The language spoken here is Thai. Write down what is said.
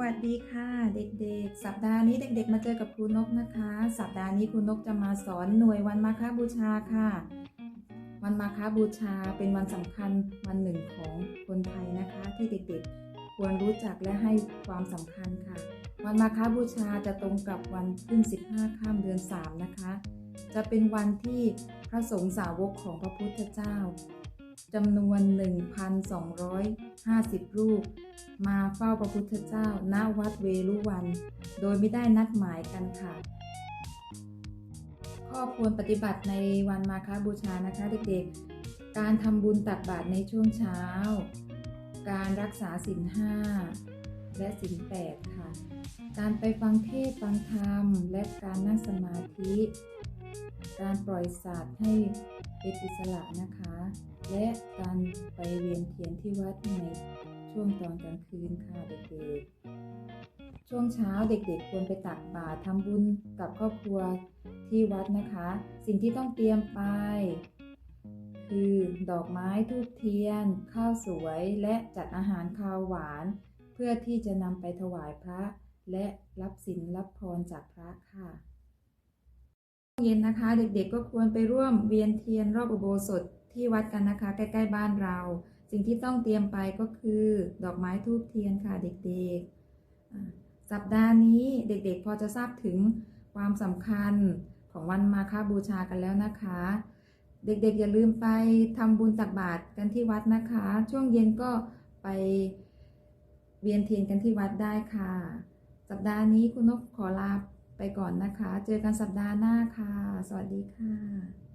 วัสดีค่ะเด็กๆ สัปดาห์นี้เด็ก ๆ มาเจอกับครูนกนะคะ สัปดาห์นี้ครูนกจะมาสอนหน่วยวันมาฆบูชาค่ะ วันมาฆบูชาเป็นวันสำคัญวันหนึ่งของคนไทยนะคะ ที่เด็กๆ ควรรู้จักและให้ความสำคัญค่ะ วันมาฆบูชาจะตรงกับวันขึ้น 15ข้ามเดือน 3 นะคะ จะเป็นวันที่พระสงฆ์สาวกของพระพุทธเจ้า จำนวน 1,250 รูป มาเฝ้าพระพุทธเจ้าณวัดเวลุวัน โดยไม่ได้นัดหมายกันค่ะ ข้อควรปฏิบัติในวันมาฆบูชานะคะเด็กๆ การทำบุญตักบาตรในช่วงเช้า การรักษาศีลห้าและศีลแปดค่ะ การไปฟังเทศฟังธรรม และการนั่งสมาธิ การปล่อยสัตว์ให้เป็นอิสระนะคะ และการไปเวียนเทียนที่วัดในช่วงตอนกลางคืนค่ะเด็กๆ ช่วงเช้าเด็กๆ ควรไปตักบาตรทำบุญกับครอบครัวที่วัดนะคะ สิ่งที่ต้องเตรียมไป คือดอกไม้ทูบเทียน ข้าวสวยและจัดอาหารคาวหวาน เพื่อที่จะนำไปถวายพระ และรับศีลรับพรจากพระค่ะ เย็นนะคะ เด็กๆก็ควรไปร่วมเวียนเทียนรอบอุโบสถที่วัดกันนะคะ ใกล้ๆบ้านเรา สิ่งที่ต้องเตรียมไปก็คือ ดอกไม้ทูบเทียนค่ะเด็กๆ สัปดาห์นี้เด็กๆ พอจะทราบถึงความสำคัญของวันมาฆบูชากันแล้วนะคะ เด็กๆ อย่าลืมไปทำบุญตักบาตรกันที่วัดนะคะ ช่วงเย็นก็ไปเวียนเทียนกันที่วัดได้ค่ะ สัปดาห์นี้คุณนกขอลา ไปก่อนนะคะ เจอกันสัปดาห์หน้าค่ะ สวัสดีค่ะ